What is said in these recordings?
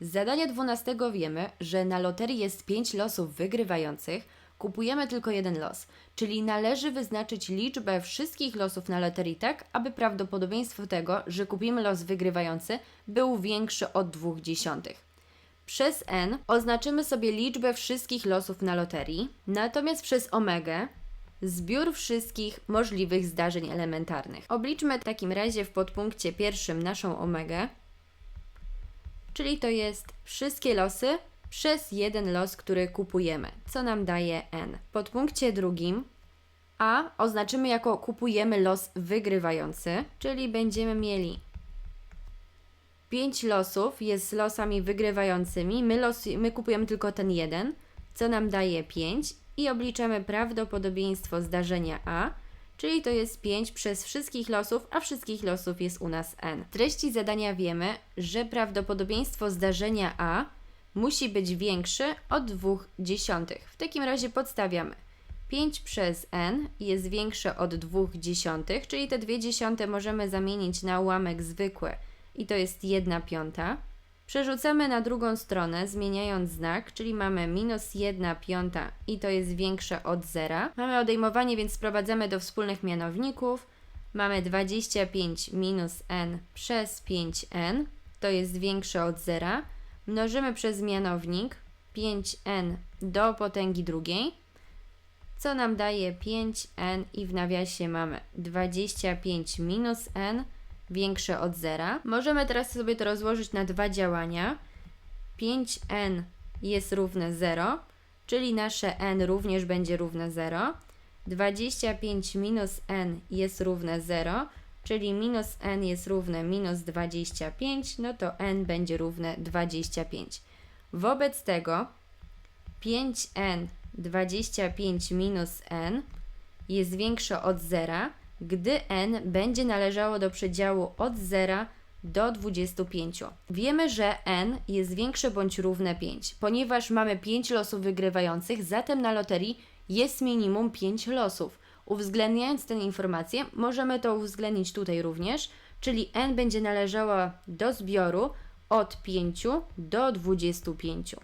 Z zadania 12 wiemy, że na loterii jest 5 losów wygrywających, kupujemy tylko jeden los, czyli należy wyznaczyć liczbę wszystkich losów na loterii tak, aby prawdopodobieństwo tego, że kupimy los wygrywający, był większy od 2 dziesiątych. Przez n oznaczymy sobie liczbę wszystkich losów na loterii, natomiast przez omegę zbiór wszystkich możliwych zdarzeń elementarnych. Obliczmy w takim razie w podpunkcie pierwszym naszą omegę, czyli to jest wszystkie losy przez jeden los, który kupujemy, co nam daje n. W podpunkcie drugim a oznaczymy jako kupujemy los wygrywający, czyli będziemy mieli 5 losów jest z losami wygrywającymi. My, los, my kupujemy tylko ten jeden, co nam daje 5 i obliczamy prawdopodobieństwo zdarzenia A, czyli to jest 5 przez wszystkich losów, a wszystkich losów jest u nas n. Z treści zadania wiemy, że prawdopodobieństwo zdarzenia A musi być większe od 2 dziesiątych. W takim razie podstawiamy. 5 przez n jest większe od 2 dziesiątych, czyli te 2 dziesiąte możemy zamienić na ułamek zwykły i to jest 1 piąta. Przerzucamy na drugą stronę, zmieniając znak, czyli mamy minus 1 piąta i to jest większe od zera. Mamy odejmowanie, więc sprowadzamy do wspólnych mianowników. Mamy 25 minus n przez 5n, to jest większe od zera. Mnożymy przez mianownik 5n do potęgi drugiej, co nam daje 5n i w nawiasie mamy 25 minus n większe od zera. Możemy teraz sobie to rozłożyć na dwa działania. 5n jest równe 0, czyli nasze n również będzie równe 0. 25 minus n jest równe 0, czyli minus n jest równe minus 25, no to n będzie równe 25. Wobec tego 5n 25 minus n jest większe od 0, gdy n będzie należało do przedziału od 0 do 25. Wiemy, że n jest większe bądź równe 5, ponieważ mamy 5 losów wygrywających, zatem na loterii jest minimum 5 losów. Uwzględniając tę informację, możemy to uwzględnić tutaj również, czyli n będzie należało do zbioru od 5 do 25.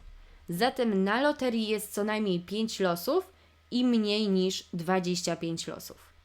Zatem na loterii jest co najmniej 5 losów i mniej niż 25 losów.